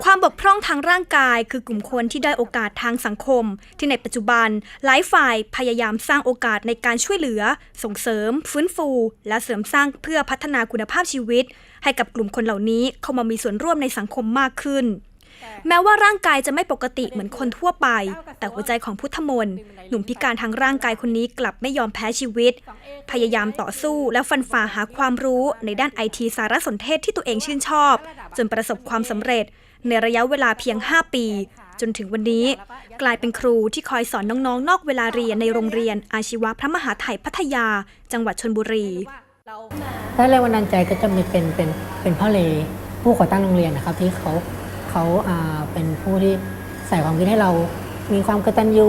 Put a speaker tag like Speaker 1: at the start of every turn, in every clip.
Speaker 1: ความบกพร่องทางร่างกายคือกลุ่มคนที่ได้โอกาสทางสังคม ที่ในปัจจุบันหลายฝ่ายพยายามสร้างโอกาสในการช่วยเหลือ ส่งเสริม ฟื้นฟู และเสริมสร้างเพื่อพัฒนาคุณภาพชีวิต ให้กับกลุ่มคนเหล่านี้เข้ามามีส่วนร่วมในสังคมมากขึ้น แม้ว่าร่างกายจะไม่ปกติเหมือนคนทั่วไป แต่หัวใจของพุทธมนต์หนุ่มพิการทางร่างกายคนนี้กลับไม่ยอมแพ้ชีวิต พยายามต่อสู้และฟันฝ่าหาความรู้ในด้านไอทีสารสนเทศที่ตัวเองชื่นชอบ จนประสบความสำเร็จ ในระยะเวลาเพียง 5 ปี จนถึงวันนี้ กลายเป็นครูที่คอยสอนน้องๆนอกเวลาเรียนในโรงเรียนอาชีวะพระมหาไทยพัทยา จังหวัดชนบุรี
Speaker 2: ถ้าแรงบันดาลใจก็จะมีเป็นเป็นเป็นพ่อเลผู้ก่อตั้งโรงเรียนนะครับ ที่เขาเขาเป็นผู้ที่ใส่ความคิดให้เรามีความกตัญญู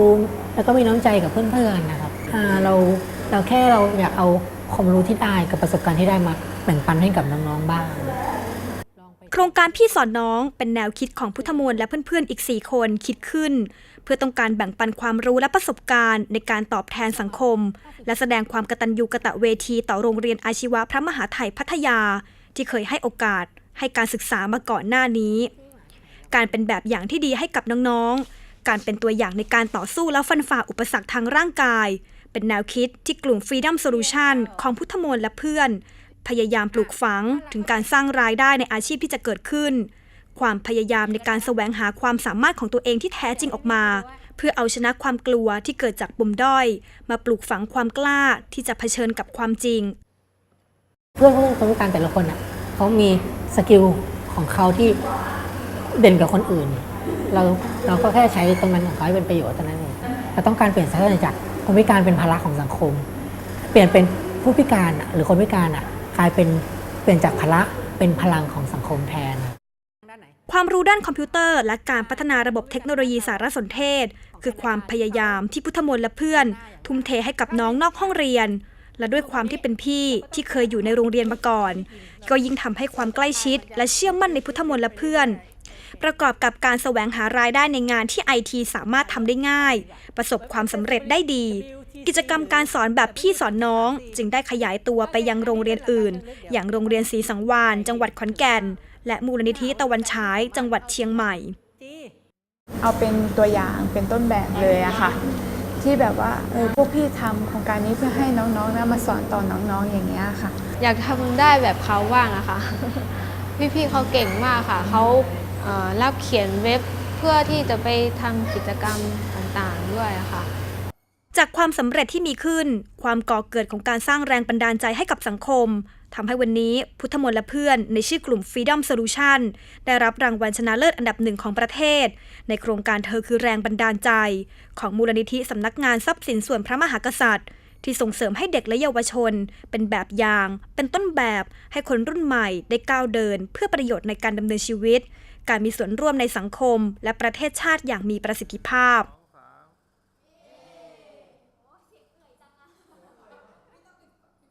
Speaker 2: แล้วก็มีน้ำใจกับเพื่อนๆนะครับเราเราแค่เราอยากเอาความรู้ที่ได้กับประสบการณ์ที่ได้มาแบ่งปันให้กับน้องๆบ้าง
Speaker 1: โครงการพี่สอนน้องเป็นแนวคิดของพุทธมนต์และเพื่อนๆอีก 4 คนคิดขึ้น เพื่อต้องการแบ่งปันความรู้และประสบการณ์ในการตอบแทนสังคม และแสดงความกตัญญูกะตะเวทีต่อโรงเรียนอาชีวะพระมหาไทยพัทยา ที่เคยให้โอกาส ให้การศึกษามาก่อนหน้านี้ การเป็นแบบอย่างที่ดีให้กับน้องๆ การเป็นตัวอย่างในการต่อสู้และฟันฝ่าอุปสรรคทางร่างกาย เป็นแนวคิดที่กลุ่ม Freedom Solution ของพุทธมนต์และเพื่อน พยายามปลูกฝังถึงการสร้างรายได้ในอาชีพที่จะเกิดขึ้น ความพยายามในการแสวงหาความสามารถของตัวเองที่แท้จริงออกมา เพื่อเอาชนะความกลัวที่เกิดจากปมด้อย มาปลูกฝังความกล้าที่จะเผชิญกับความจริง
Speaker 2: เพื่อนผู้คนพิการแต่ละคนอะเขามีสกิลของเขาที่เด่นกว่าคนอื่น เราเราก็แค่ใช้ตรงนั้นของเขาให้เป็นประโยชน์เท่านั้นเองเราต้องการเปลี่ยนสถานะจากคนพิการเป็นภาระของสังคม เปลี่ยนเป็นผู้พิการหรือคนพิการอะ กลายเป็นเปลี่ยนจากภาระเป็นพลังของสังคมแทน
Speaker 1: ความรู้ด้านคอมพิวเตอร์และการพัฒนาระบบเทคโนโลยีสารสนเทศ คือความพยายามที่พุทธมนต์และเพื่อน ทุ่มเทให้กับน้องนอกห้องเรียน และด้วยความที่เป็นพี่ที่เคยอยู่ในโรงเรียนมาก่อน ก็ยิ่งทำให้ความใกล้ชิด และเชื่อมั่นในพุทธมนต์และเพื่อน ประกอบกับการแสวงหารายได้ในงานที่ไอทีสามารถทำได้ง่าย ประสบความสำเร็จได้ดี กิจกรรมการสอนแบบพี่สอนน้อง จึงได้ขยายตัวไปยังโรงเรียนอื่น อย่างโรงเรียนศรีสังวานจังหวัดขอนแก่น และมูลนิธิตะวันฉายจังหวัดเชียงใหม่
Speaker 3: เอาเป็นตัวอย่างเป็นต้นแบบเลยอะค่ะ ที่แบบว่าเออพวกพี่ทำโครงการนี้เพื่อให้น้องๆนะมาสอนต่อน้องๆอย่างเงี้ยค่ะ
Speaker 4: อยากทำได้แบบเขาบ้างอะค่ะ พี่ๆเขาเก่งมากค่ะเขาเอ่อรับเขียนเว็บเพื่อที่จะไปทำกิจกรรมต่างๆด้วยอะค่ะ
Speaker 1: จากความสำเร็จที่มีขึ้น ความก่อเกิดของการสร้างแรงบันดาลใจให้กับสังคมทำให้วันนี้พุทธมนต์และเพื่อนในชื่อกลุ่ม Freedom Solution ได้รับรางวัลชนะเลิศอันดับหนึ่งของประเทศ ในโครงการเธอคือแรงบันดาลใจ ของมูลนิธิสำนักงานทรัพย์สินส่วนพระมหากษัตริย์ ที่ส่งเสริมให้เด็กและเยาวชน เป็นแบบอย่าง เป็นต้นแบบให้คนรุ่นใหม่ได้ก้าวเดิน เพื่อประโยชน์ในการดำเนินชีวิต การมีส่วนร่วมในสังคม และประเทศชาติอย่างมีประสิทธิภาพ